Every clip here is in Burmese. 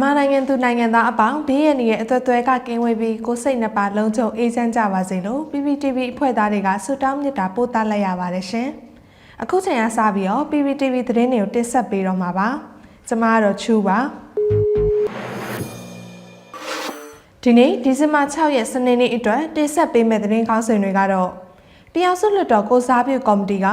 မြန်မာနိုင်ငံသူနိုင်ငံသားအပေါင်းဘေးရန်ရဲ့အသွက်သွဲကကင်းဝေးပြီးကိုယ်စိတ်နှစ်ပါးလုံးချုံအေးချမ်းကြပါစေလို့ PPTV အဖွဲ့သားတွေကဆုတောင်းမေတ္တာပို့သလိုက်ရပါတယ်ရှင်။အခုချိန်ကစပြီးတော့ PPTV သတင်းတွေကိုတင်ဆက်ပေးတော့မှာပါ။ကျွန်မကတော့ချူပါ။ဒီနေ့ဒီဇင်ဘာ6ရက်စနေနေ့အတွက်တင်ဆက်ပေးမယ့်သတင်းကောင်းစင်တွေကတော့ ပြည်အောင်စုလွှတ်တော်ကိုစားပြုကော်မတီက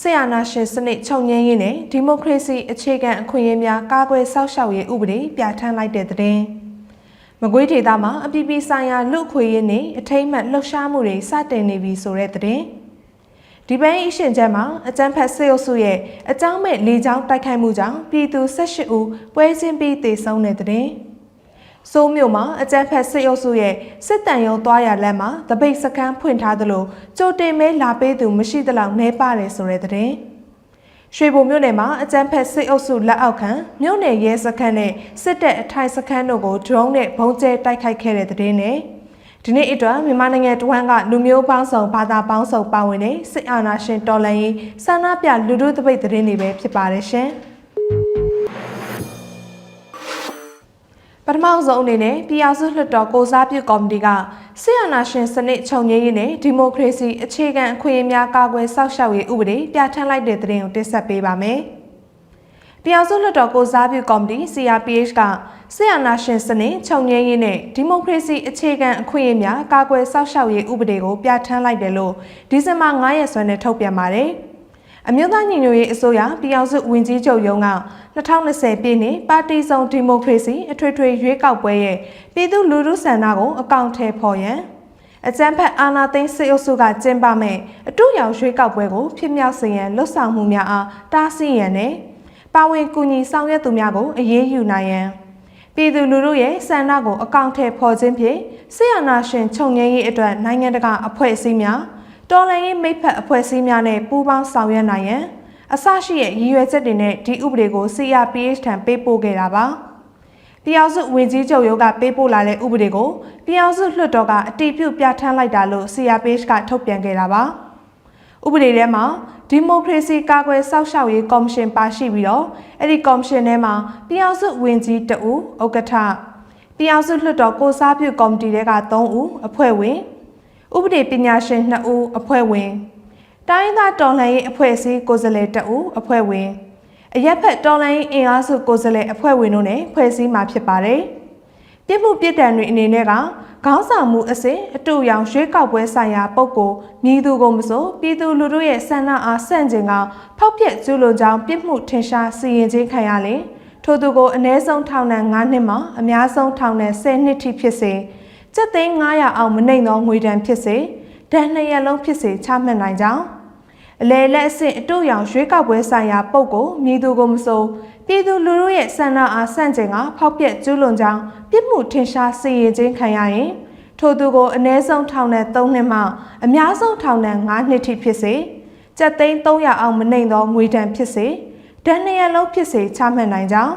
ဆီယနာရှင်စနစ်ချုပ်ငင်းရေးနဲ့ဒီမိုကရေစီအခြေခံအခွင့်အရေးများကာကွယ်စောင့်ရှောက်ရေးဥပဒေပြဋ္ဌာန်းလိုက်တဲ့သတင်း။မကွေးဒေသမှာအပြည်ပြည်ဆိုင်ရာလူ့အခွင့်အရေးနဲ့အထိမ့်မှတ်လှုပ်ရှားမှုတွေစတင်နေပြီဆိုတဲ့သတင်း။ဒီပိုင်းအရှင်ချက်မှာအကြမ်းဖက်ဆေးအုပ်စုရဲ့အကြောင်းမဲ့လေကြောင်းတိုက်ခိုက်မှုကြောင့်ပြည်သူ18ဦးပွဲချင်းပြီးသေဆုံးတဲ့သတင်း။ စိုးမြို့မှာအကြမ်းဖက်စစ်အုပ်စုရဲ့စစ်တမ်းရုံသွားရလမ်းမှာတပိတ်စခန်းဖွင့်ထားသလိုကြိုတင်မဲလာပေးသူမရှိသလောက်နှဲပါတယ်ဆိုတဲ့သတင်းရွှေဘုံမြို့နယ်မှာအကြမ်းဖက်စစ်အုပ်စုလက်အောက်ခံမြို့နယ်ရဲစခန်းနဲ့စစ်တပ်အထိုင်စခန်းတို့ကိုဒရုန်းနဲ့ဘုံကျဲတိုက်ခိုက်ခဲ့တဲ့သတင်းနဲ့ဒီနေ့အတွက်မြန်မာနိုင်ငံတဝန်းကလူမျိုးပေါင်းစုံဘာသာပေါင်းစုံပါဝင်တဲ့စစ်အာဏာရှင်တော်လှန်ရေးဆန္ဒပြလူထုတပိတ်သတင်းတွေပဲဖြစ်ပါတယ်ရှင်။ ပထမဆုံးအနေနဲ့ပြည်အောင်စုလွှတ်တော်ကိုစားပြုကော်မတီကဆီယနာရှင်စနစ်ချုပ်ငြိမ်းရေးနဲ့ဒီမိုကရေစီအခြေခံအခွင့်အရေးများကာကွယ်စောင့်ရှောက်ရေးဥပဒေပြဋ္ဌာန်းလိုက်တဲ့သတင်းကိုတင်ဆက်ပေးပါမယ်။ပြည်အောင်စုလွှတ်တော်ကိုစားပြုကော်မတီ CRPH ကဆီယနာရှင်စနစ်ချုပ်ငြိမ်းရေးနဲ့ဒီမိုကရေစီအခြေခံအခွင့်အရေးများကာကွယ်စောင့်ရှောက်ရေးဥပဒေကိုပြဋ္ဌာန်းလိုက်တယ်လို့ဒီဇင်ဘာ9ရက်စွဲနဲ့ထုတ်ပြန်ပါတယ်။ အမျိုးသားညီညွတ်ရေးအစိုးရပြည်အောင်စုဝင်ကြီးချုပ်ရုံးက2020ပြည့်နှစ်ပါတီစုံဒီမိုကရေစီအထွေထွေရွေးကောက်ပွဲရဲ့ပြည်သူလူထုဆန္ဒကိုအကောင့်ထဲပေါ်ရန်အကြမ်းဖက်အာဏာသိမ်းစစ်အုပ်စုကကျင်းပမဲ့အတူရောင်ရွေးကောက်ပွဲကိုဖြစ်မြောက်စေရန်လှုပ်ဆောင်မှုများအားတားဆီးရန်နဲ့ပါဝင်ကူညီဆောင်ရွက်သူများကိုအရေးယူနိုင်ရန်ပြည်သူလူထုရဲ့ဆန္ဒကိုအကောင့်ထဲပေါ်ခြင်းဖြင့်ဆီယနာရှင်ခြုံငင်းရေးအတွက်နိုင်ငံတကာအဖွဲ့အစည်းများ တော်လှန်ရေးမိဖက်အဖွဲ့အစည်းများနဲ့ပူးပေါင်းဆောင်ရွက်နိုင်ရန်အစရှိရဲ့ရည်ရွယ်ချက်တွေနဲ့ဒီဥပဒေကို CRPH ထံပေးပို့ခဲ့တာပါ။ပြည်အောင်စုဝင်ကြီးချုပ်ရုံးကပေးပို့လာတဲ့ဥပဒေကိုပြည်အောင်စုလွှတ်တော်ကအတည်ပြုပြဋ္ဌာန်းလိုက်တာလို့ CRPH ကထုတ်ပြန်ခဲ့တာပါ။ဥပဒေထဲမှာဒီမိုကရေစီကာကွယ်စောင့်ရှောက်ရေးကော်မရှင်ပါရှိပြီးတော့အဲ့ဒီကော်မရှင်ထဲမှာပြည်အောင်စုဝင်ကြီးတဦးဥက္ကဋ္ဌပြည်အောင်စုလွှတ်တော်ကိုစားပြုကော်မတီတွေက3ဦးအဖွဲ့ဝင် ဥပဒေပညာရှင်2ဦးအဖွဲ့ဝင်တိုင်းသားတော်လှန်ရေးအဖွဲ့အစည်းကိုယ်စားလှယ်2ဦးအဖွဲ့ဝင်အရက်ဖက်တော်လှန်ရေးအင်အားစုကိုယ်စားလှယ်အဖွဲ့ဝင်တို့နဲ့ဖွဲ့စည်းမှာဖြစ်ပါတယ်။ပြည်မှုပြည်တံတွေအနေနဲ့ကခေါင်းဆောင်မှုအစစ်အတူရောင်ရွေးကောက်ပွဲဆိုင်ရာပုံကိုမြည်သူကိုမဆိုပြည်သူလူထုရဲ့ဆန္ဒအားဆန့်ကျင်ကဖောက်ပြက်ကျူးလွန်ကြောင်းပြစ်မှုထင်ရှားစီရင်ခြင်းခံရလေထို့သူကိုအ ਨੇ ဆုံးထောင်ဒဏ်9နှစ်မှအများဆုံးထောင်ဒဏ်10နှစ်ထိဖြစ်စေ ကျပ်သိန်း900အောင်မနှိမ်သောငွေဒဏ်ဖြစ်စေဒဏ်နှစ်ရက်လုံးဖြစ်စေချမှတ်နိုင်ကြောင်းအလေလက်အဆင့်အတူရောင်ရွေးကောက်ပွဲဆိုင်ရာပုံကိုမြည်သူကိုမဆိုပြည်သူလူထုရဲ့ဆန္ဒအားဆန့်ကျင်ကဖောက်ပြက်ကျူးလွန်ကြောင်းပြစ်မှုထင်ရှားစီရင်ခြင်းခံရရင်ထိုသူကိုအ ਨੇ ဆုံးထောင်နဲ့3နှစ်မှအများဆုံးထောင်နဲ့9နှစ်ထိဖြစ်စေကျပ်သိန်း300အောင်မနှိမ်သောငွေဒဏ်ဖြစ်စေဒဏ်နှစ်ရက်လုံးဖြစ်စေချမှတ်နိုင်ကြောင်း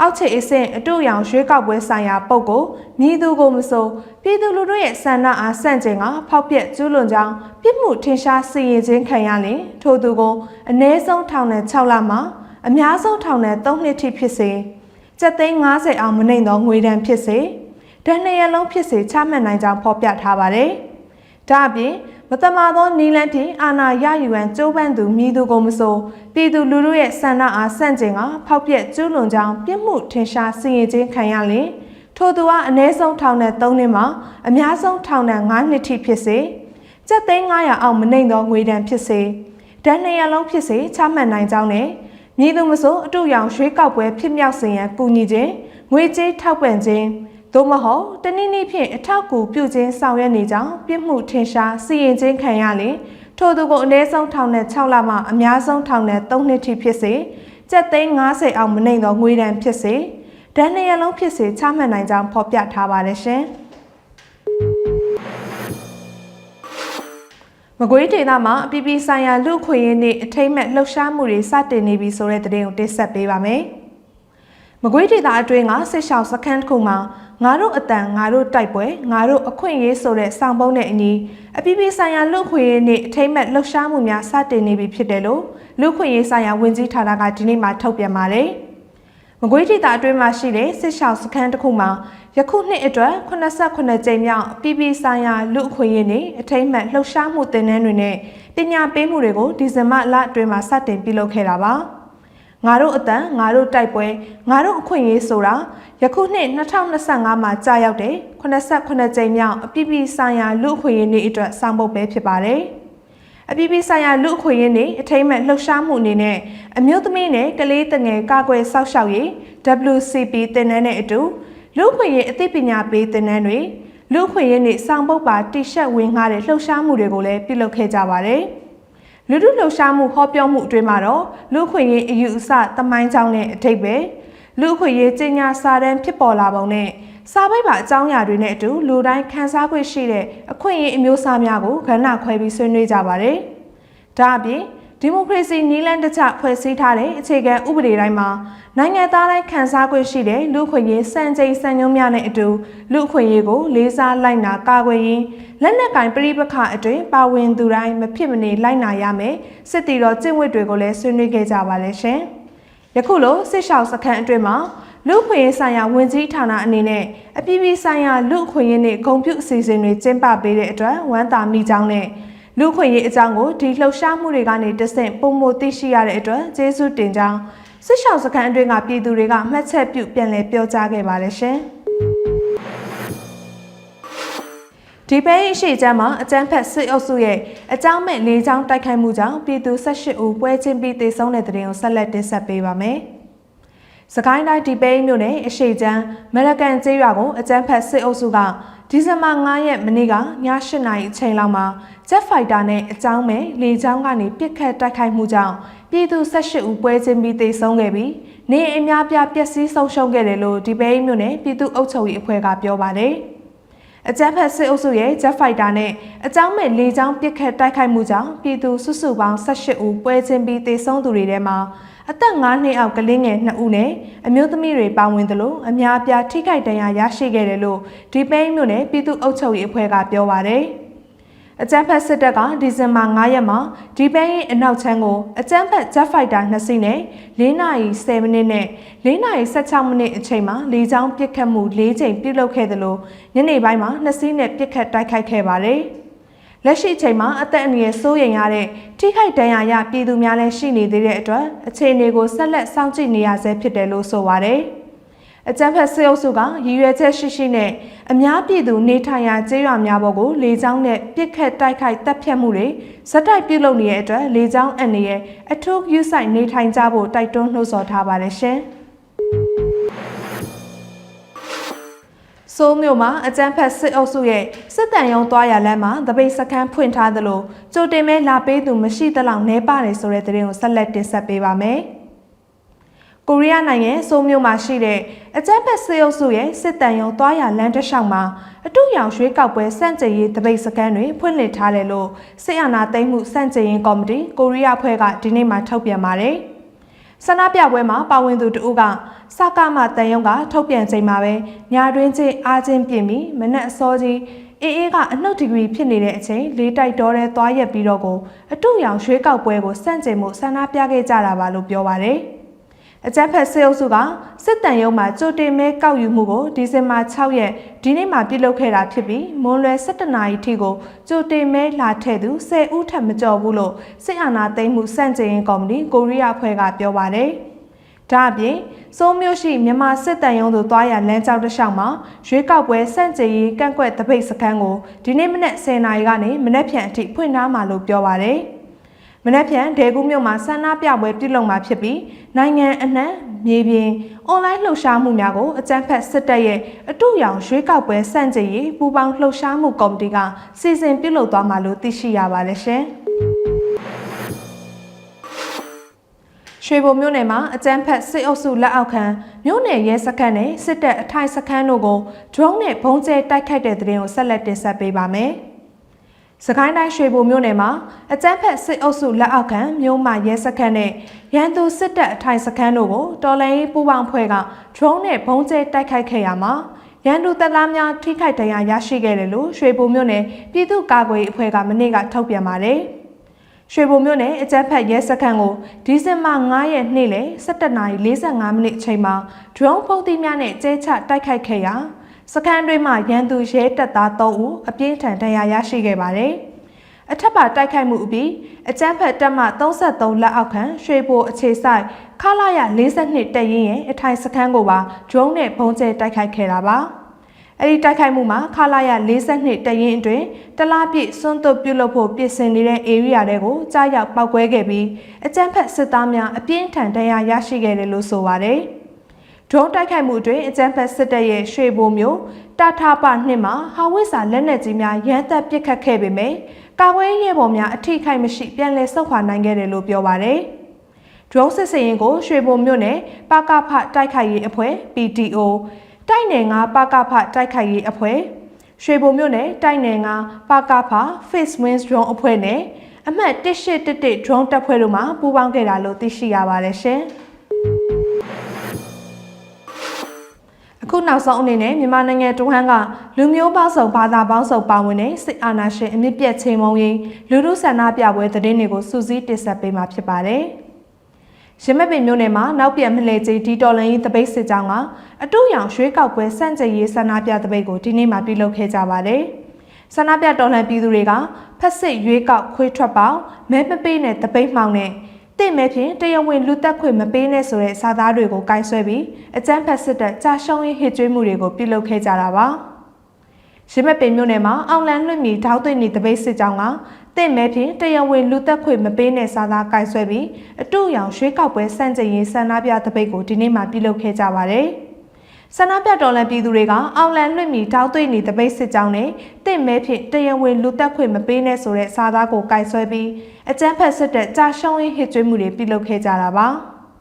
အောက်ခြေအဆင့်အတူရောင်ရွေးကောက်ပွဲဆိုင်ရာပုံကိုမြည်သူကိုမဆိုပြည်သူလူထုရဲ့ဆန္ဒအားဆန့်ကျင်ကဖောက်ပြက်ကျူးလွန်ကြောင်းပြစ်မှုထင်ရှားစီရင်ခြင်းခံရရင်ထိုသူကိုအ ਨੇ ဆုံးထောင်နဲ့6လမှအများဆုံးထောင်နဲ့3နှစ်ထိဖြစ်စေကျပ်သိန်း90အောင်မနှိမ်သောငွေဒဏ်ဖြစ်စေဒဏ်နှစ်ရက်လုံးဖြစ်စေချမှတ်နိုင်ကြောင်းဖော်ပြထားပါတယ်။ဒါအပြင် မတမာသောနီလန်းဖြင့်အာဏာရယူရန်ကြိုးပမ်းသူမိသူကိုမဆိုပြည်သူလူထုရဲ့ဆန္ဒအားဆန့်ကျင်ကဖောက်ပြက်ကျူးလွန်ကြောင်းပြစ်မှုထင်ရှားစီရင်ခြင်းခံရလျင်ထိုသူအားအ ਨੇ ဆုံးထောင်နဲ့3နှစ်မှအများဆုံးထောင်နဲ့9နှစ်ထိဖြစ်စေကျပ်သိန်း900အောက်မနှိမ်သောငွေဒဏ်ဖြစ်စေဒဏ်နှစ်ရလုံးဖြစ်စေချမှတ်နိုင်ကြောင်းနဲ့မည်သူမဆိုအတူရောင်ရွှေးကောက်ပွဲဖြစ်မြောက်စေရန်ကူညီခြင်းငွေကြေးထောက်ပံ့ခြင်း သို့မဟုတ်တနည်းနည်းဖြင့်အထောက်အကူပြုခြင်းဆောင်ရွက်နေကြောင်းပြစ်မှုထင်ရှားစီရင်ခြင်းခံရလေထို့သူကိုအနည်းဆုံးထောင်နဲ့6လမှအများဆုံးထောင်နဲ့3နှစ်ထိဖြစ်စေကျပ်သိန်း90အောင်မနှိမ်သောငွေဒဏ်ဖြစ်စေဒဏ်နှစ်ရလုံးဖြစ်စေချမှတ်နိုင်ကြောင်းဖော်ပြထားပါတယ်ရှင်မကွေးဒေသမှာအပြည်ပြည်ဆိုင်ရာလူ့ခွင့်ရေးနှင့်အထိမ့်မဲ့လှုပ်ရှားမှုတွေစတင်နေပြီဆိုတဲ့သတင်းကိုတင်ဆက်ပေးပါမယ်။မကွေးဒေသအတွင်းကစစ်ရှောင်းစခန်းတစ်ခုမှာ ငါတို့အတန်ငါတို့တိုက်ပွဲငါတို့အခွင့်အရေးဆိုတဲ့ဆောင်ပုံးနဲ့အညီအပြည်ပြည်ဆိုင်ရာလူ့ခွင့်ရေးနှင့်အထိမ့်မဲ့လှုပ်ရှားမှုများစတင်နေပြီဖြစ်တယ်လို့လူ့ခွင့်ရေးဆိုင်ရာဝန်ကြီးဌာနကဒီနေ့မှထုတ်ပြန်ပါတယ်။မမကွေးဒေသအတွင်းမှာရှိတဲ့စစ်ရှောင်းစခန်းတစ်ခုမှာယခုနှစ်အတွက်89ကြိမ်မြောက်ပြည်ပဆိုင်ရာလူအခွင့်အရေးနှင့်အထိမ့်မှတ်လှုပ်ရှားမှုသင်တန်းတွေနဲ့ပညာပေးမှုတွေကိုဒီဇင်ဘာလအတွင်းမှာစတင်ပြုလုပ်ခဲ့တာပါ ငါတို့အတန်ငါတို့တိုက်ပွဲငါတို့အခွင့်အရေးဆိုတာယခုနှစ်2025မှာကြာရောက်တဲ့89ကြိမ်မြောက်အပြည်ပြည်ဆိုင်ရာလူအခွင့်အရေးနေ့အတွက်ဆောင်ပုဒ်ပဲဖြစ်ပါတယ်။အပြည်ပြည်ဆိုင်ရာလူအခွင့်အရေးနေ့အထိမ့်မဲ့လှုပ်ရှားမှုအနေနဲ့အမျိုးသမီးနဲ့ကလေးတငယ်ကာကွယ်စောင့်ရှောက်ရေး WCP တင်နန်းနဲ့အတူလူအခွင့်အရေးအသိပညာပေးတင်နန်းတွေလူအခွင့်အရေးနေ့ဆောင်ပုဒ်ပါတိရှက်ဝင်ငှားတဲ့လှုပ်ရှားမှုတွေကိုလည်းပြုလုပ်ခဲ့ကြပါတယ်။ လူထုလှုပ်ရှားမှုဟောပြောမှုအတွင်းမှာတော့လူအခွင့်အရေးအယူအဆတမိုင်းကြောင်းနဲ့အထိပ္ပယ်လူအခွင့်အရေးကြီးညာစာတမ်းဖြစ်ပေါ်လာပုံနဲ့စာပိုက်ပါအကြောင်းအရာတွေနဲ့အတူလူတိုင်းခန်းစား권ရှိတဲ့အခွင့်အရေးအမျိုးအစားများကိုကဏ္ဍခွဲပြီးဆွေးနွေးကြပါတယ်။ဒါအပြင် ဒီမိုကရေစီနည်းလမ်းတစ်ချဖွဲ့စည်းထားတဲ့အခြေခံဥပဒေတိုင်းမှာနိုင်ငံသားတိုင်းခန်းစား권ရှိတဲ့လူခွင့်ရေးစံချိန်စံညွှန်းများနဲ့အတူလူခွင့်ရေးကိုလေးစားလိုက်နာကာကွယ်ရင်းလက်နက်ကင်ပြိပခအတွင်ပါဝင်သူတိုင်းမဖြစ်မနေလိုက်နာရမယ်စစ်တီတော်ကျင့်ဝတ်တွေကိုလည်းဆွေးနွေးခဲ့ကြပါလေရှင်။ယခုလိုစစ်ရှောက်စခန်းအတွင်မှာလူခွင့်ရေးဆိုင်ရာဝင်ကြီးဌာနအနေနဲ့အပြည်ပြည်ဆိုင်ရာလူခွင့်ရေးနဲ့ဂုံပြုအစီအစဉ်တွေကျင်းပပေးတဲ့အတွက်ဝမ်းသာမိကြောင်းနဲ့ လူခွင့်ရေးအကြောင်းကိုဒီလှုပ်ရှားမှုတွေကနေတဆင့်ပုံမသိရှိရတဲ့အတွက်ကျေးဇူးတင်ကြောင်းစစ်ရှောင်းစခန်းအတွင်းကပြည်သူတွေကမှတ်ချက်ပြုပြန်လည်ပြောကြားခဲ့ပါတယ်ရှင်ဒီပဲရှိချမ်းမှာအကြမ်းဖက်စစ်အုပ်စုရဲ့အကြောင်းမဲ့လေးချောင်းတိုက်ခိုက်မှုကြောင့်ပြည်သူ18ဦးပွဲချင်းပြီးတေဆုံးတဲ့တဲ့တင်ကိုဆက်လက်တင်ဆက်ပေးပါမယ်။စကိုင်းတိုင်းဒီပဲမြို့နယ်အရှိချမ်းအမေရိကန်ကျေးရွာကိုအကြမ်းဖက်စစ်အုပ်စုက ဒီဇင်ဘာ9ရက်မနေ့ကည8နာရီအချိန်လောက်မှာဂျက်ဖိုက်တာနဲ့အကြောင်းမဲ့လေကြောင်းကနေပစ်ခတ်တိုက်ခိုက်မှုကြောင့်ပြည်သူ18ဦးပွဲချင်းပြီးတေဆုံးခဲ့ပြီးနေအများပြပျက်စီးဆုံးရှုံးခဲ့တယ်လို့ဒီပဲမြို့နယ်ပြည်သူ့အုပ်ချုပ်ရေးအဖွဲ့ကပြောပါတယ်။အကြမ်းဖက်စစ်အုပ်စုရဲ့ဂျက်ဖိုက်တာနဲ့အကြောင်းမဲ့လေကြောင်းပစ်ခတ်တိုက်ခိုက်မှုကြောင့်ပြည်သူစုစုပေါင်း18ဦးပွဲချင်းပြီးတေဆုံးသူတွေထဲမှာ အသက်9နှစ်အောက်ကလေးငယ်2ဦးနဲ့အမျိုးသမီးတွေပါဝင်သလိုအများအပြားထိခိုက်ဒဏ်ရာရရှိခဲ့တယ်လို့ဒီပိန်းမြို့နယ်ပြည်သူ့အုပ်ချုပ်ရေးအဖွဲ့ကပြောပါရယ်အကြမ်းဖက်စစ်တပ်ကဒီဇင်ဘာ9ရက်မှာဒီပိန်းရဲ့အနောက်ချမ်းကိုအကြမ်းဖက် Jet Fighter 2စီးနဲ့4နာရီ10မိနစ်နဲ့4နာရီ16မိနစ်အချိန်မှာလေကြောင်းပစ်ခတ်မှု၄ချိန်ပြုလုပ်ခဲ့တယ်လို့ညနေပိုင်းမှာ2စီးနဲ့ပစ်ခတ်တိုက်ခိုက်ခဲ့ပါတယ်။ လက်ရှိအချိန်မှာအသက်အန္တရာယ်စိုးရိမ်ရတဲ့ထိခိုက်ဒဏ်ရာရပြည်သူများလည်းရှိနေသေးတဲ့အတွက်အခြေအနေကိုဆက်လက်စောင့်ကြည့်နေရဆဲဖြစ်တယ်လို့ဆိုပါတယ်။အကြမ်းဖက်စစ်အုပ်စုကရည်ရွယ်ချက်ရှိရှိနဲ့အများပြည်သူနေထိုင်ရာကျေးရွာများပေါ်ကိုလေကြောင်းနဲ့ပစ်ခတ်တိုက်ခိုက်တပ်ဖြတ်မှုတွေဇက်တိုက်ပြုလုပ်နေတဲ့အတွက်လေကြောင်းအန္တရာယ်အထူးယူဆိုင်နေထိုင်ကြဖို့တိုက်တွန်းနှိုးဆော်ထားပါတယ်ရှင်။ ဆိုးမြို့မှာအကြမ်းဖက်စစ်အုပ်စုရဲ့စစ်တမ်းရုံသွားရလမ်းမှာတပိတ်စခန်းဖွင့်ထားသလိုကြိုတင်မဲလာပေးသူမရှိသလောက်နှဲပါတယ်ဆိုတဲ့သတင်းကိုဆက်လက်တင်ဆက်ပေးပါမယ်။ကိုရီးယားနိုင်ငံဆိုးမြို့မှာရှိတဲ့အကြမ်းဖက်စစ်အုပ်စုရဲ့စစ်တမ်းရုံသွားရလမ်းတစ်လျှောက်မှာအတူရောင်ရွှေကောက်ပွဲစန့်ကျင်ရေးတပိတ်စခန်းတွေဖွင့်လှစ်ထားတယ်လို့စစ်အာဏာသိမ်းမှုစန့်ကျင်ရေးကော်မတီကိုရီးယားဖွဲ့ကဒီနေ့မှထုတ်ပြန်ပါတယ်။ ဆန္ဒပြပွဲမှာပါဝင်သူတဦးကစကားမှတန်ရုံကထုတ်ပြန်ချိန်မှာပဲညာတွင်းချင်းအားချင်းပြင်ပြီးမနက်အစောကြီးအေးအေးကအနှုတ်ဒီဂရီဖြစ်နေတဲ့အချိန်လေးတိုက်တော်တဲ့သွားရက်ပြီးတော့ကိုအတူရောင်ရွှေကောက်ပွဲကိုစန့်ကျင်မှုဆန္ဒပြခဲ့ကြတာပါလို့ပြောပါရယ် အကြမ်းဖက်စစ်အုပ်စုကစစ်တမ်းရုံးမှာကြိုတင်မဲကောက်ယူမှုကိုဒီဇင်ဘာ6ရက်ဒီနေ့မှာပြုလုပ်ခဲ့တာဖြစ်ပြီးမွန်လွယ်17နာရီထိကိုကြိုတင်မဲလာထည့်သူ10ဦးထပ်မကျော်ဘူးလို့စစ်အာဏာသိမ်းမှုစန့်ကျင်ရေးကော်မတီကိုရီးယားအဖွဲ့ကပြောပါတယ်။ဒါအပြင်စိုးမျိုးရှိမြန်မာစစ်တမ်းရုံးသို့သွားရလမ်းကြောင်းတစ်လျှောက်မှာရွေးကောက်ပွဲစန့်ကျင်ရေးကန့်ကွက်တပိတ်စခန်းကိုဒီနေ့မနက်10:00နာရီကနေမနက်ဖြန်အထိဖွင့်ထားမှာလို့ပြောပါတယ်။ မနက်ဖြန်ဒေကူးမြို့မှာဆန္ဒပြပွဲပြုလုပ်မှာဖြစ်ပြီးနိုင်ငံအနှံ့မြေပြင်အွန်လိုင်းလှုပ်ရှားမှုများကိုအကြမ်းဖက်စစ်တပ်ရဲ့အတူရောင်ရွေးကောက်ပွဲစန့်ကျင်ရေးပူးပေါင်းလှုပ်ရှားမှုကော်မတီကစီစဉ်ပြုလုပ်သွားမှာလို့သိရှိရပါတယ်ရှင်။ရွှေဘုံမြို့နယ်မှာအကြမ်းဖက်စစ်အုပ်စုလက်အောက်ခံမြို့နယ်ရဲစခန်းနဲ့စစ်တပ်အထိုင်စခန်းတို့ကို drone နဲ့ဘုံကျဲတိုက်ခိုက်တဲ့တဲ့တင်ကိုဆက်လက်တင်ဆက်ပေးပါမယ်။ စကိုင်းတိုင်းရွှေဘိုမြို့နယ်မှာအကြမ်းဖက်စစ်အုပ်စုလက်အောက်ခံမြို့မှာရဲစခန်းနဲ့ရန်သူစစ်တပ်အထိုင်စခန်းတို့ကိုတော်လိုင်းပူပေါင်းဖွဲ့က drone နဲ့ဘုံကျဲတိုက်ခိုက်ခဲ့ရမှာရန်သူတပ်သားများထိခိုက်ဒဏ်ရာရရှိခဲ့တယ်လို့ရွှေဘိုမြို့နယ်ပြည်သူ့ကာကွယ်ရေးအဖွဲ့ကမနေ့ကထုတ်ပြန်ပါတယ်။ရွှေဘုံမြို့နယ်အကြမ်းဖက်ရဲစခန်းကိုဒီဇင်ဘာ9ရက်နေ့လယ်17:45မိနစ်အချိန်မှာ drone ဖုန်းသီးများနဲ့ကျဲချတိုက်ခိုက်ခဲ့ရာ စခန်းတွင်းမှာရန်သူရဲတပ်သား3ဦးအပြင်းထန်ဒဏ်ရာရရှိခဲ့ပါတယ်။အထက်ပါတိုက်ခိုက်မှုအပြီးအကြမ်းဖက်တပ်မှ33လက်အောက်ခံရွှေဘိုအခြေဆိုင်ခလာရ42တပ်ရင်းရဲ့အထိုင်စခန်းကိုပါ drone နဲ့ပုံကျဲတိုက်ခိုက်ခဲ့တာပါ။အဲ့ဒီတိုက်ခိုက်မှုမှာခလာရ42တရင်အတွင်းတလားပြည့်စွန့်သွတ်ပြုတ်လို့ဖို့ပြင်ဆင်နေတဲ့ area တွေကိုကြားရောက်ပောက်ကွဲခဲ့ပြီးအကြမ်းဖက်စစ်သားများအပြင်းထန်ဒဏ်ရာရရှိခဲ့တယ်လို့ဆိုပါတယ်။ ဒရုန်းတိုက်ခိုက်မှုအတွင်းအကြမ်းဖက်စစ်တပ်ရဲ့ရွှေဘိုမျိုးတာထာပနှစ်မှာဟာဝစ်စာလက်နက်ကြီးများရန်တပ်ပစ်ခတ်ခဲ့ပေမယ့်ကာဝဲရဲဘော်များအထိခိုက်မရှိပြန်လည်ဆုတ်ခွာနိုင်ခဲ့တယ်လို့ပြောပါတယ်။ drone စစ်စင်ရင်ကိုရွှေဘုံမြို့နယ်ပကဖတိုက်ခိုက်ရေးအဖွဲ့ PTO တိုက်နယ်ငါပကဖတိုက်ခိုက်ရေးအဖွဲ့ရွှေဘုံမြို့နယ်တိုက်နယ်ငါပကဖ Face Wings drone အဖွဲ့နဲ့အမှတ်1811 drone တပ်ဖွဲ့တို့မှပူးပေါင်းခဲ့တာလို့သိရှိရပါတယ်ရှင်။ ခုနောက်ဆုံးအနေနဲ့မြန်မာနိုင်ငံတဝန်းကလူမျိုးပေါင်းစုံဘာသာပေါင်းစုံပါဝင်တဲ့စစ်အာဏာရှင်အမြင့်ပြတ်ချိန်မုံရင်လူမှုဆန္ဒပြပွဲသတင်းတွေကိုစူးစီးတင်ဆက်ပေးမှာဖြစ်ပါတယ်။ရမက်ပင်မြို့နယ်မှာနောက်ပြန်မလှည့်ကြီးဒီတော်လန်ရေးတပိတ်စစ်ကြောင်းကအတူရောင်ရွှေကောက်ပွဲစန့်ကျင်ရေးဆန္ဒပြတပိတ်ကိုဒီနေ့မှပြုလုပ်ခဲ့ကြပါတယ်။ဆန္ဒပြတော်လှန်ပြည်သူတွေကဖက်စစ်ရွေးကောက်ခွေးထွက်ပေါင်းမဲမပေးနဲ့တပိတ်မှောင်နဲ့ တင့်မဲဖြင့်တရဝင်းလူတက်ခွေမပေးနဲ့ဆိုတဲ့စာသားတွေကိုကင်ဆွဲပြီးအကြမ်းဖက်စစ်တပ်ကြာရှုံးရေးဟစ်ကြွေးမှုတွေကိုပြုလုပ်ခဲ့ကြတာပါ။ရမက်ပင်မြို့နယ်မှာအောင်လန်းလွှင့်မီထောက်သွင်းနေတပိတ်စစ်ကြောင်းကတင့်မဲဖြင့်တရဝေလူသက်ခွေမပေးနဲ့စာသားကိုင်ဆွဲပြီးအတူရောင်ရွှေကောက်ပွဲစန့်ကျင်ရေးဆန္ဒပြတပိတ်ကိုဒီနေ့မှပြုလုပ်ခဲ့ကြပါတယ်။ ဆန္ဒပြတော်လှန်ပြည်သူတွေကအောင်လန်းလွှင့်မီထောက်သွင်းနေတပိတ်စစ်ကြောင်းနဲ့တင့်မဲဖြင့်တရဝေလူသက်ခွေမပေးနဲ့ဆိုတဲ့စာသားကိုကိုင်ဆွဲပြီးအကြမ်းဖက်စစ်တပ်ကြာရှုံးရေးဟစ်ကြွေးမှုတွေပြုလုပ်ခဲ့ကြတာပါ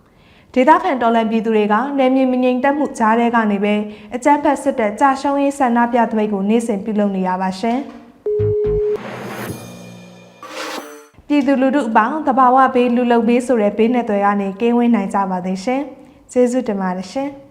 ။ဒေသခံတော်လှန်ပြည်သူတွေကနယ်မြေမငြိမ်သက်မှုကြားထဲကနေပဲအကြမ်းဖက်စစ်တပ်ကြာရှုံးရေးဆန္ဒပြသပိတ်ကိုနေ့စဉ်ပြုလုပ်နေရပါရှင်။ပြည်သူလူထုအပေါင်းတဘာဝဘေးလူလုံဘေးဆိုတဲ့ဘေးနဲ့တွေကနေကင်းဝေးနိုင်ကြပါသေးရှင်။ကျေးဇူးတင်ပါတယ်ရှင်။